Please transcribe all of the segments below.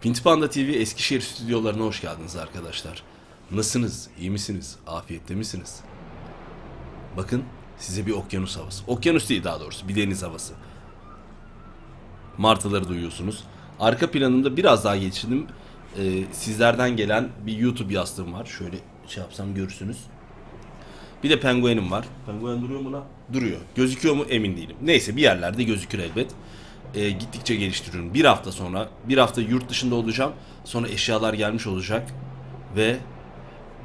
Pinti Panda TV Eskişehir stüdyolarına hoş geldiniz arkadaşlar. Nasılsınız? İyi misiniz? Afiyette misiniz? Bakın size bir okyanus havası. Okyanus değil daha doğrusu bir deniz havası. Martıları duyuyorsunuz. Arka planımda biraz daha geçirdim. Ee, sizlerden gelen bir YouTube yastığım var. Şöyle şey yapsam görürsünüz. Bir de penguenim var. Penguen duruyor mu lan? Duruyor. Gözüküyor mu emin değilim. Neyse bir yerlerde gözükür elbet. Ee, gittikçe geliştiriyorum. Bir hafta sonra, bir hafta yurt dışında olacağım. Sonra eşyalar gelmiş olacak. Ve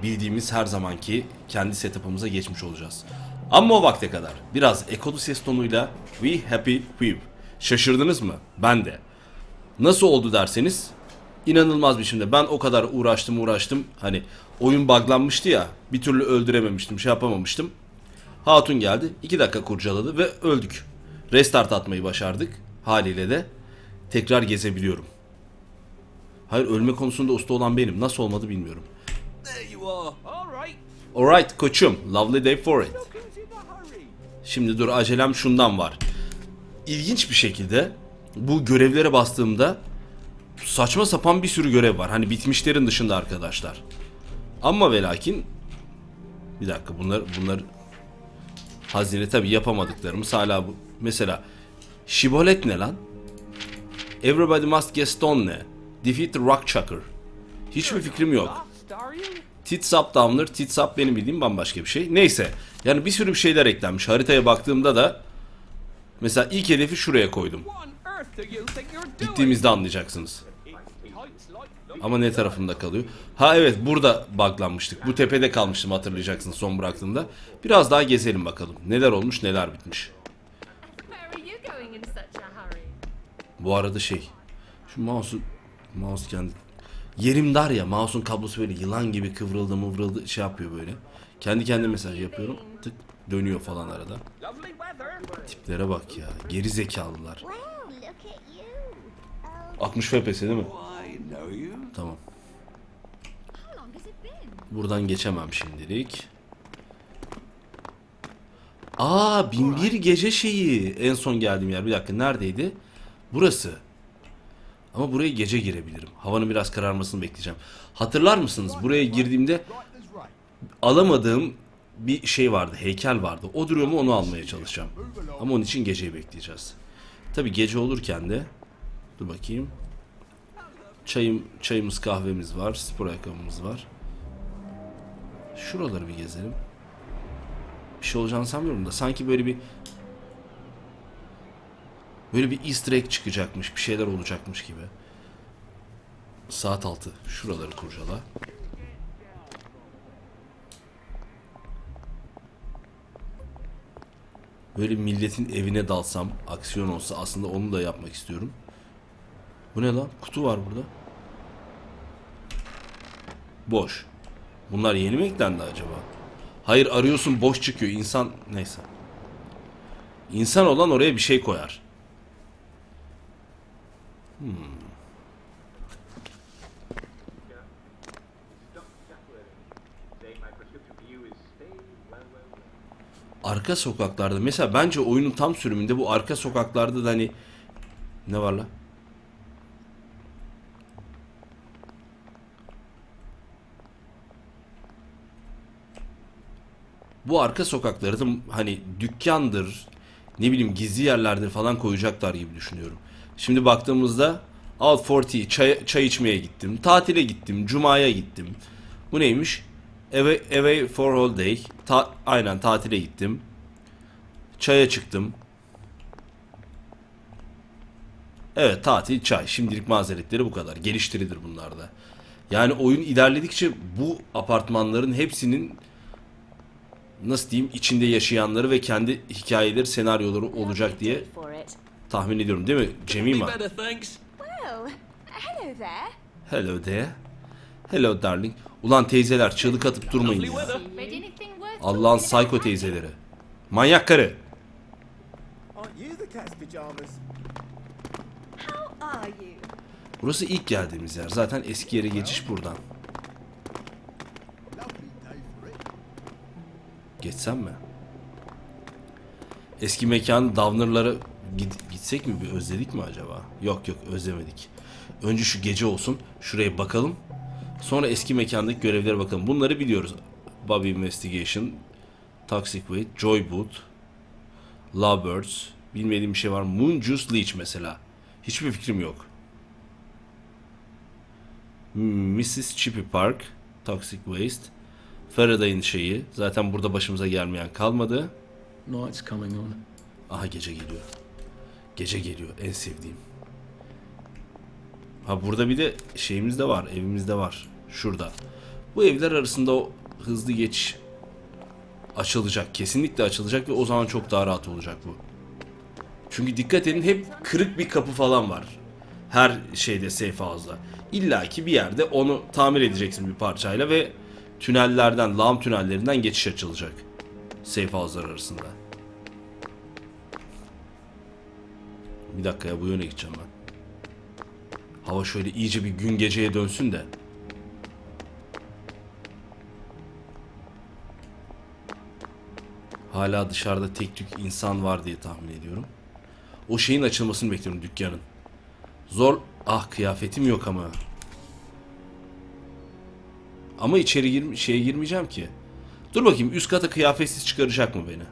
bildiğimiz her zamanki kendi setup'ımıza geçmiş olacağız. Ama o vakte kadar biraz ekolu ses tonuyla We Happy Few. Şaşırdınız mı? Ben de. Nasıl oldu derseniz inanılmaz bir şimdi. Ben o kadar uğraştım uğraştım. Hani oyun buglanmıştı ya. Bir türlü öldürememiştim, şey yapamamıştım. Hatun geldi. 2 dakika kurcaladı ve öldük. Restart atmayı başardık. Haliyle de tekrar gezebiliyorum. Hayır ölme konusunda usta olan benim. Nasıl olmadı bilmiyorum. Alright koçum. Lovely day for it. Şimdi dur acelem şundan var. İlginç bir şekilde bu görevlere bastığımda saçma sapan bir sürü görev var. Hani bitmişlerin dışında arkadaşlar. Ama ve lakin bir dakika bunlar bunlar hazine tabi yapamadıklarımız hala bu. Mesela Şibolet ne lan? Everybody must get stone ne? Defeat the rock chucker. Hiçbir fikrim yok. Tits up downer, tits up benim bildiğim bambaşka bir şey. Neyse. Yani bir sürü bir şeyler eklenmiş. Haritaya baktığımda da mesela ilk hedefi şuraya koydum. Gittiğimizde anlayacaksınız. Ama ne tarafında kalıyor? Ha evet burada buglanmıştık. Bu tepede kalmıştım hatırlayacaksınız son bıraktığımda. Biraz daha gezelim bakalım. Neler olmuş neler bitmiş. Bu arada şey. Şu mouse'u mouse kendi yerim dar ya mouse'un kablosu böyle yılan gibi kıvrıldı mıvrıldı şey yapıyor böyle. Kendi kendine mesaj yapıyorum. Tık dönüyor falan arada. Tiplere bak ya. Geri zekalılar. Wow, look at you. Oh, 60 FPS değil mi? Tamam. Buradan geçemem şimdilik. Aa binbir gece şeyi. En son geldiğim yer. Bir dakika neredeydi? Burası. Ama buraya gece girebilirim. Havanın biraz kararmasını bekleyeceğim. Hatırlar mısınız? Buraya girdiğimde alamadığım bir şey vardı. Heykel vardı. O duruyor mu onu almaya çalışacağım. Ama onun için geceyi bekleyeceğiz. Tabi gece olurken de dur bakayım. Çayım, çayımız kahvemiz var. Spor ayakkabımız var. Şuraları bir gezelim. Bir şey olacağını sanmıyorum da sanki böyle bir böyle bir easter egg çıkacakmış, bir şeyler olacakmış gibi. Saat 6. Şuraları kurcala. Böyle milletin evine dalsam, aksiyon olsa aslında onu da yapmak istiyorum. Bu ne lan? Kutu var burada. Boş. Bunlar yeni mi eklendi acaba? Hayır arıyorsun boş çıkıyor. İnsan neyse. İnsan olan oraya bir şey koyar. Arka sokaklarda mesela bence oyunun tam sürümünde bu arka sokaklarda da hani ne var la? Bu arka sokakları da hani dükkandır, ne bileyim gizli yerlerdir falan koyacaklar gibi düşünüyorum. Şimdi baktığımızda Out 40 çay, çay içmeye gittim. Tatile gittim. Cuma'ya gittim. Bu neymiş? Away, away for holiday. Ta, aynen tatile gittim. Çaya çıktım. Evet tatil çay. Şimdilik mazeretleri bu kadar. Geliştirilir bunlar da. Yani oyun ilerledikçe bu apartmanların hepsinin nasıl diyeyim içinde yaşayanları ve kendi hikayeleri, senaryoları olacak diye tahmin ediyorum değil mi Cemima? hello there. Hello darling. Ulan teyzeler çığlık atıp durmayın ya. Allah'ın psycho teyzeleri. Manyak karı. Burası ilk geldiğimiz yer. Zaten eski yere geçiş buradan. Geçsem mi? Eski mekan Downer'lara gid- gitsek mi bir özledik mi acaba? Yok yok özlemedik. Önce şu gece olsun. Şuraya bakalım. Sonra eski mekandaki görevlere bakalım. Bunları biliyoruz. Bobby Investigation, Toxic Wait, Joy Boot, Lovebirds. Bilmediğim bir şey var. Moon Juice Leech mesela. Hiçbir fikrim yok. Mrs. Chippy Park, Toxic Waste, Faraday'ın şeyi. Zaten burada başımıza gelmeyen kalmadı. Night's coming on. Aha gece geliyor. Gece geliyor en sevdiğim. Ha burada bir de şeyimiz de var, evimiz de var. Şurada. Bu evler arasında o hızlı geçiş açılacak. Kesinlikle açılacak ve o zaman çok daha rahat olacak bu. Çünkü dikkat edin hep kırık bir kapı falan var. Her şeyde safe house'da. İlla ki bir yerde onu tamir edeceksin bir parçayla ve tünellerden, lağım tünellerinden geçiş açılacak. Safe house'lar arasında. Bir dakika ya bu yöne gideceğim ben. Hava şöyle iyice bir gün geceye dönsün de. Hala dışarıda tek tük insan var diye tahmin ediyorum. O şeyin açılmasını bekliyorum dükkanın. Zor... Ah kıyafetim yok ama. Ama içeri gir şeye girmeyeceğim ki. Dur bakayım üst kata kıyafetsiz çıkaracak mı beni?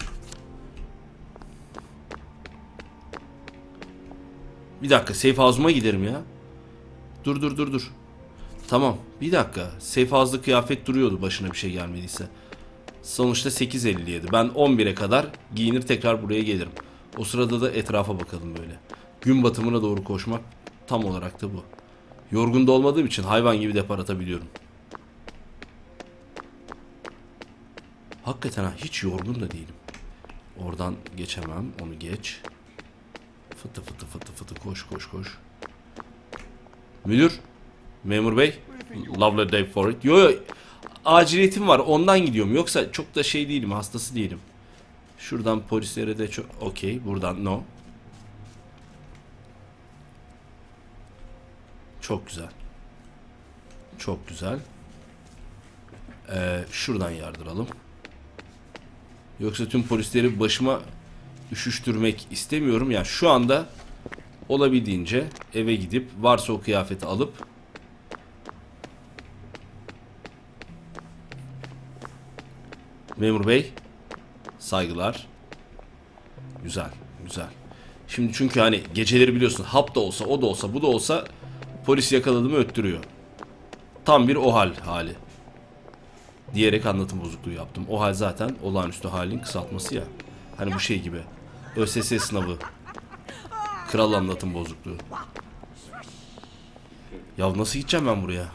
Bir dakika safe house'uma giderim ya. Dur dur dur dur. Tamam bir dakika. Safe house'da kıyafet duruyordu başına bir şey gelmediyse. Sonuçta 8.57. Ben 11'e kadar giyinir tekrar buraya gelirim. O sırada da etrafa bakalım böyle. Gün batımına doğru koşmak tam olarak da bu. Yorgun da olmadığım için hayvan gibi depar atabiliyorum. Hakikaten ha hiç yorgun da değilim. Oradan geçemem. Onu geç. Fıtı fıtı fıtı fıtı koş koş koş. Müdür. Memur bey. Lovely day for it. Yo yo. Aciliyetim var ondan gidiyorum. Yoksa çok da şey değilim hastası değilim. Şuradan polislere de çok okey. Buradan no. Çok güzel. Çok güzel. Ee, şuradan yardıralım. Yoksa tüm polisleri başıma üşüştürmek istemiyorum. Yani şu anda olabildiğince eve gidip varsa o kıyafeti alıp Memur bey saygılar. Güzel, güzel. Şimdi çünkü hani geceleri biliyorsun hap da olsa o da olsa bu da olsa polis yakaladı mı öttürüyor. Tam bir o hal hali. Diyerek anlatım bozukluğu yaptım. O hal zaten olağanüstü halin kısaltması ya. Hani bu şey gibi. ÖSS sınavı. Kral anlatım bozukluğu. Ya nasıl gideceğim ben buraya?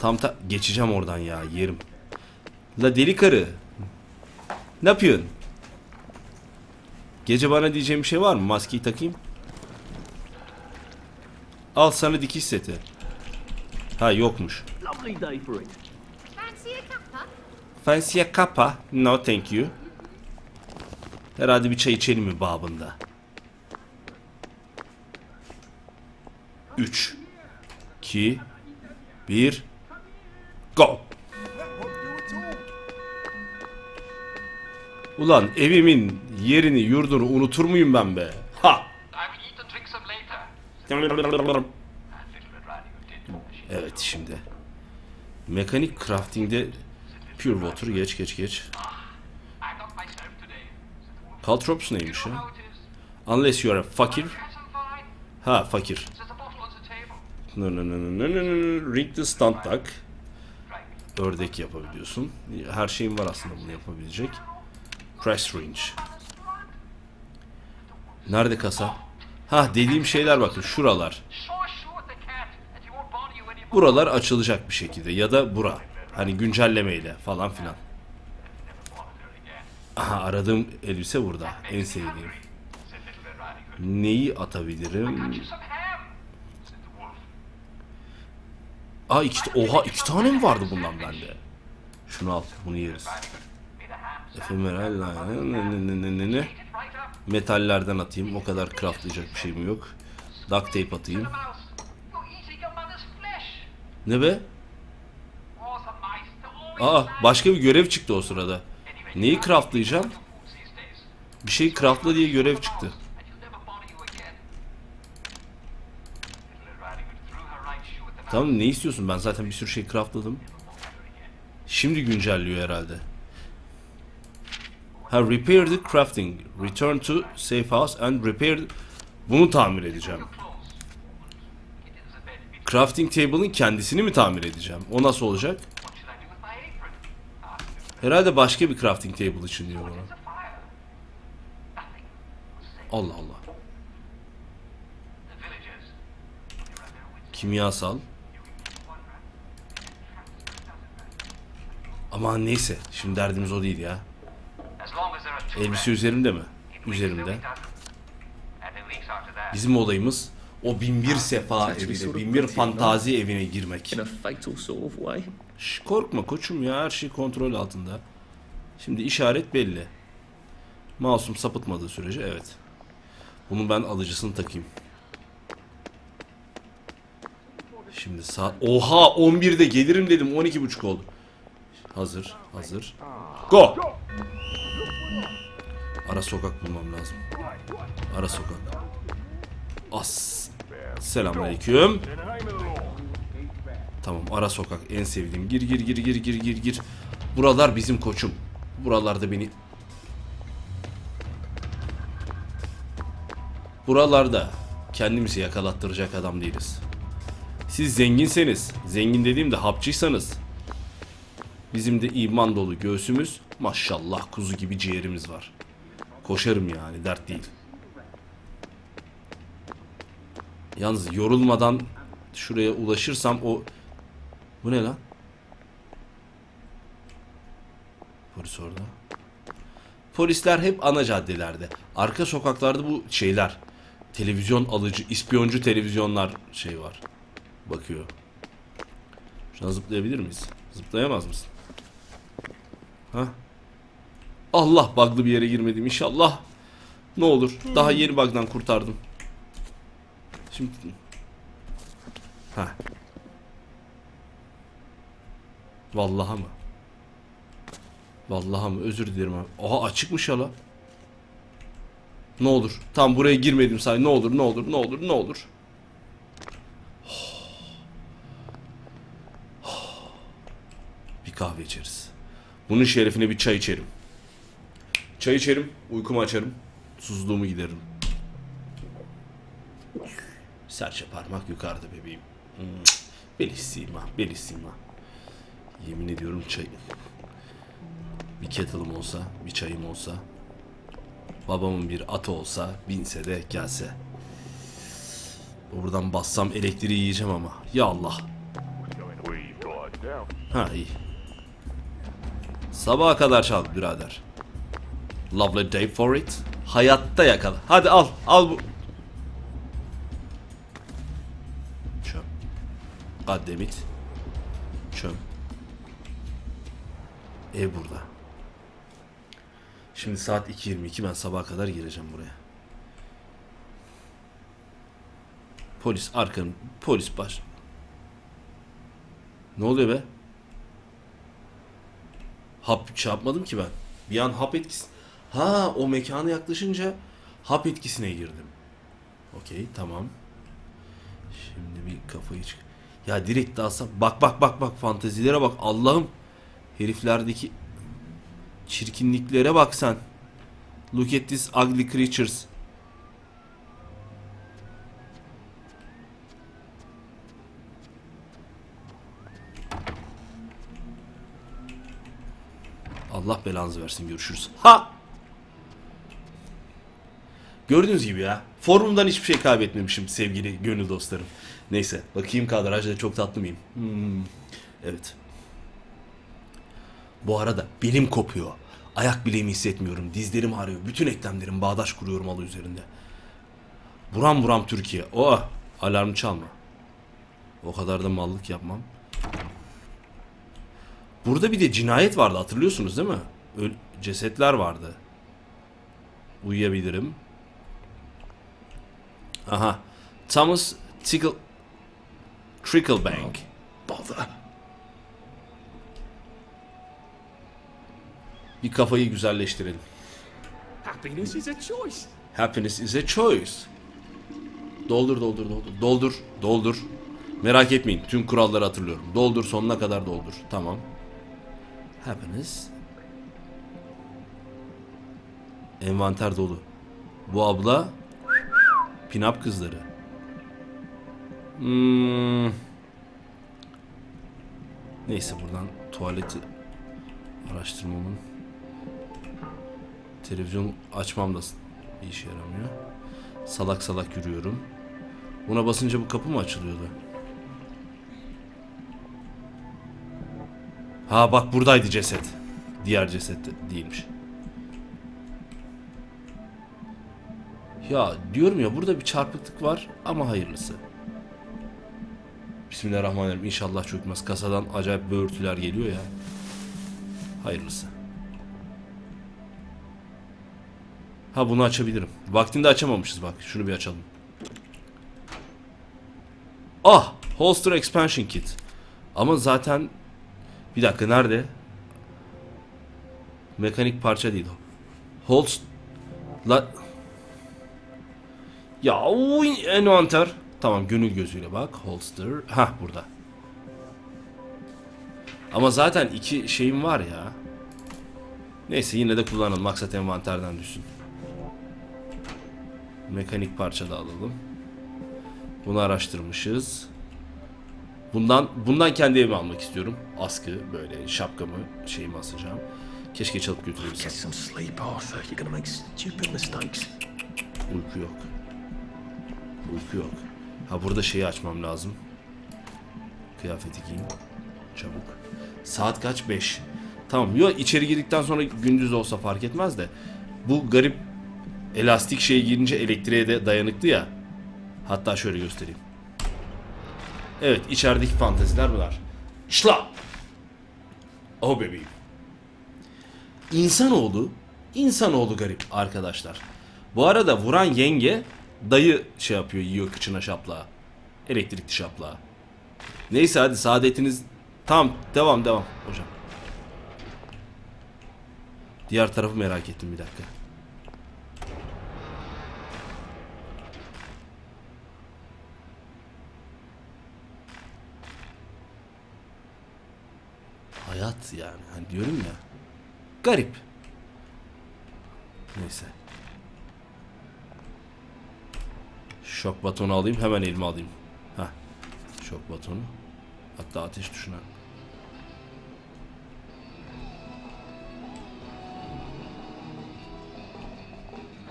Tam ta geçeceğim oradan ya yerim. La deli karı. Ne yapıyorsun? Gece bana diyeceğim bir şey var mı? Maskeyi takayım. Al sana dikiş seti. Ha yokmuş. Lovely day for it. Fancy a cuppa? No thank you. Herhalde bir çay içelim mi babında? 3 2 1 Go! Ulan evimin yerini yurdunu unutur muyum ben be? Ha! Evet şimdi. Mekanik crafting'de pure water geç geç geç. Caltrops neymiş ya? Unless you are a fakir. Ha fakir. No no no no no no no. Ring the stand duck. Ördek yapabiliyorsun. Her şeyin var aslında bunu yapabilecek. Press range. Nerede kasa? Ha dediğim şeyler bakın şuralar. So shoot the cat and he won't bother you anymore. Buralar açılacak bir şekilde ya da bura. Hani güncellemeyle falan filan. Aha aradığım elbise burada. En sevdiğim. Neyi atabilirim? Aa iki, oha iki tane mi vardı bundan bende? Şunu al bunu yeriz. Efemeral ne, ne, ne, ne, ne. Metallerden atayım. O kadar craftlayacak bir şeyim yok. Duct tape atayım. Ne be? Aa başka bir görev çıktı o sırada. Neyi craftlayacağım? Bir şey craftla diye görev çıktı. Tamam ne istiyorsun? Ben zaten bir sürü şey craftladım. Şimdi güncelliyor herhalde. Ha repair the crafting. Return to safe house and repair... Bunu tamir edeceğim. Crafting table'ın kendisini mi tamir edeceğim? O nasıl olacak? Herhalde başka bir crafting table için diyor bana. Allah Allah. Kimyasal. Ama neyse. Şimdi derdimiz o değil ya. Elbise üzerimde mi? Üzerimde. Bizim olayımız o binbir sefa Actually evine, binbir fantazi evine girmek. Şş, korkma koçum ya her şey kontrol altında. Şimdi işaret belli. Masum sapıtmadığı sürece evet. Bunun ben alıcısını takayım. Şimdi saat... Oha 11'de gelirim dedim 12.30 oldu. Hazır hazır. Go! Ara sokak bulmam lazım. Ara sokak. As. Selamünaleyküm. Tamam ara sokak en sevdiğim. Gir gir gir gir gir gir gir. Buralar bizim koçum. Buralarda beni Buralarda kendimizi yakalattıracak adam değiliz. Siz zenginseniz, zengin dediğimde hapçıysanız bizim de iman dolu göğsümüz, maşallah kuzu gibi ciğerimiz var. Koşarım yani dert değil. Yalnız yorulmadan şuraya ulaşırsam o... Bu ne lan? Polis orada. Polisler hep ana caddelerde. Arka sokaklarda bu şeyler. Televizyon alıcı, ispiyoncu televizyonlar şey var. Bakıyor. Şuna zıplayabilir miyiz? Zıplayamaz mısın? Ha? Allah bug'lı bir yere girmedim inşallah. Ne olur. Daha yeni bug'dan kurtardım. Şimdi Ha. Vallahi mı? Vallahi mı? Özür dilerim abi. Aha açıkmış ya. Ne olur. Tam buraya girmedim say. Ne olur, ne olur, ne olur, ne olur. Bir kahve içeriz. Bunun şerefine bir çay içerim. Çay içerim, uykumu açarım. Susuzluğumu gideririm. Serçe parmak yukarıda bebeğim. Hmm. Bellissima, bellissima. Yemin ediyorum çay. Bir kettle'ım olsa, bir çayım olsa. Babamın bir atı olsa, binse de gelse. Buradan bassam elektriği yiyeceğim ama. Ya Allah. Ha iyi. Sabaha kadar çal birader. Lovely day for it. Hayatta yakala. Hadi al, al bu. Gaddemit. Çöp. Ev burada. Şimdi saat 2.22 ben sabaha kadar gireceğim buraya. Polis arkanın polis baş. Ne oluyor be? Hap şey yapmadım ki ben. Bir an hap etkisi. Ha o mekana yaklaşınca hap etkisine girdim. Okey tamam. Şimdi bir kafayı çık. Ya direkt alsam. Bak bak bak bak fantezilere bak. Allah'ım. Heriflerdeki çirkinliklere bak sen. Look at these ugly creatures. Allah belanızı versin görüşürüz. Ha! Gördüğünüz gibi ya. Forumdan hiçbir şey kaybetmemişim sevgili gönül dostlarım. Neyse bakayım kadrajda çok tatlı mıyım? Hmm, evet. Bu arada belim kopuyor. Ayak bileğimi hissetmiyorum. Dizlerim ağrıyor. Bütün eklemlerim bağdaş kuruyorum alı üzerinde. Buram buram Türkiye. Oh! Alarm çalma. O kadar da mallık yapmam. Burada bir de cinayet vardı hatırlıyorsunuz değil mi? Öl cesetler vardı. Uyuyabilirim. Aha. Thomas Tickle Tricklebank. Bother. Bir kafayı güzelleştirelim. Happiness is a choice. Happiness is a choice. Doldur doldur doldur. Doldur doldur. Merak etmeyin tüm kuralları hatırlıyorum. Doldur sonuna kadar doldur. Tamam. Happiness. Envanter dolu. Bu abla Pinap kızları. Hmm. Neyse buradan tuvaleti araştırmamın televizyon açmam da bir işe yaramıyor. Salak salak yürüyorum. Buna basınca bu kapı mı açılıyordu? Ha bak buradaydı ceset. Diğer ceset de değilmiş. Ya diyorum ya burada bir çarpıklık var ama hayırlısı. Bismillahirrahmanirrahim. İnşallah çökmez. Kasadan acayip böğürtüler geliyor ya. Hayırlısı. Ha bunu açabilirim. Vaktinde açamamışız bak. Şunu bir açalım. Ah! Holster Expansion Kit. Ama zaten... Bir dakika nerede? Mekanik parça değil o. Holst... La... Ya oy, envanter. Tamam gönül gözüyle bak. Holster. Ha burada. Ama zaten iki şeyim var ya. Neyse yine de kullanalım. Maksat envanterden düşsün. Mekanik parça da alalım. Bunu araştırmışız. Bundan bundan kendi evime almak istiyorum. Askı böyle şapkamı şeyimi asacağım. Keşke çalıp götürebilsem. Uyku yok. Uyku yok. Ha burada şeyi açmam lazım. Kıyafeti giyin. Çabuk. Saat kaç? 5. Tamam. Yo içeri girdikten sonra gündüz olsa fark etmez de. Bu garip elastik şeye girince elektriğe de dayanıklı ya. Hatta şöyle göstereyim. Evet içerideki fanteziler bunlar. Şla! Oh bebeğim. İnsanoğlu, insanoğlu garip arkadaşlar. Bu arada vuran yenge dayı şey yapıyor, yiyor kıçına şaplağı. Elektrikli şaplağı. Neyse hadi saadetiniz... Tamam devam devam hocam. Diğer tarafı merak ettim bir dakika. Hayat yani. Hani diyorum ya. Garip. Neyse. Şok batonu alayım hemen elime alayım. Heh. Şok batonu. Hatta ateş tuşuna.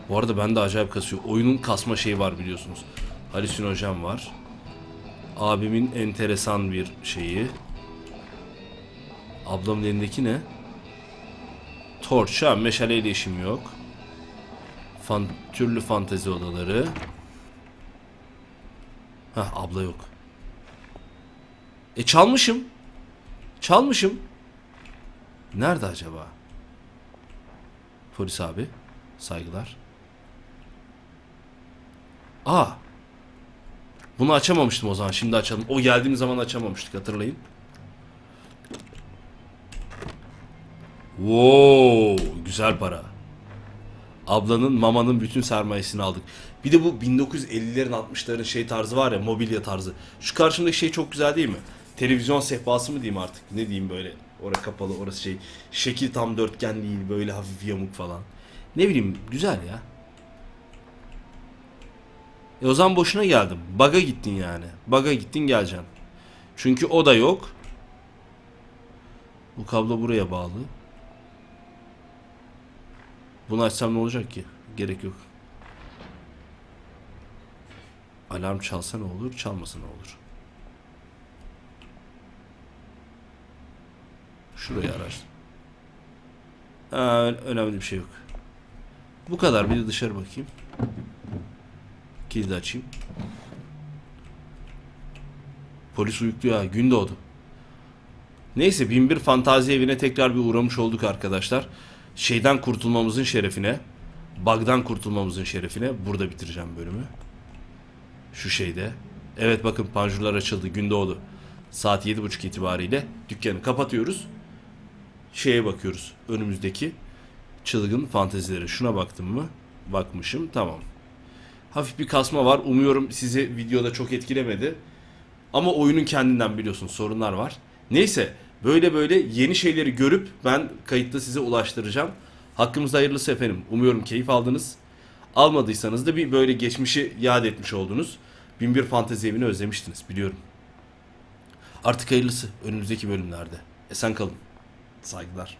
Bu arada bende acayip kasıyor. Oyunun kasma şeyi var biliyorsunuz. Halüsinojen var. Abimin enteresan bir şeyi. Ablamın elindeki ne? Torç. Ha meşaleyle işim yok. Fan, türlü fantezi odaları. Hah abla yok. E çalmışım. Çalmışım. Nerede acaba? Polis abi. Saygılar. Aa. Bunu açamamıştım o zaman. Şimdi açalım. O geldiğimiz zaman açamamıştık hatırlayın. Wow, güzel para. Ablanın, mamanın bütün sermayesini aldık. Bir de bu 1950'lerin 60'ların şey tarzı var ya, mobilya tarzı. Şu karşımdaki şey çok güzel değil mi? Televizyon sehpası mı diyeyim artık? Ne diyeyim böyle? Orası kapalı, orası şey. Şekil tam dörtgen değil, böyle hafif yamuk falan. Ne bileyim, güzel ya. E o zaman boşuna geldim. Baga gittin yani. Baga gittin geleceksin. Çünkü o da yok. Bu kablo buraya bağlı. Bunu açsam ne olacak ki? Gerek yok. Alarm çalsa ne olur, çalmasa ne olur? Şurayı araş. Ha, ö- önemli bir şey yok. Bu kadar. Bir de dışarı bakayım. Kilidi açayım. Polis uyukluyor ha. Gün doğdu. Neyse binbir fantazi evine tekrar bir uğramış olduk arkadaşlar. Şeyden kurtulmamızın şerefine, bug'dan kurtulmamızın şerefine burada bitireceğim bölümü. Şu şeyde. Evet bakın panjurlar açıldı. Gün doğdu. Saat 7.30 itibariyle dükkanı kapatıyoruz. Şeye bakıyoruz. Önümüzdeki çılgın fantezileri. Şuna baktım mı? Bakmışım. Tamam. Hafif bir kasma var. Umuyorum sizi videoda çok etkilemedi. Ama oyunun kendinden biliyorsun sorunlar var. Neyse böyle böyle yeni şeyleri görüp ben kayıtta size ulaştıracağım. Hakkımızda hayırlısı efendim. Umuyorum keyif aldınız. Almadıysanız da bir böyle geçmişi yad etmiş oldunuz. Binbir Fantezi Evi'ni özlemiştiniz biliyorum. Artık hayırlısı önümüzdeki bölümlerde. Esen kalın. Saygılar.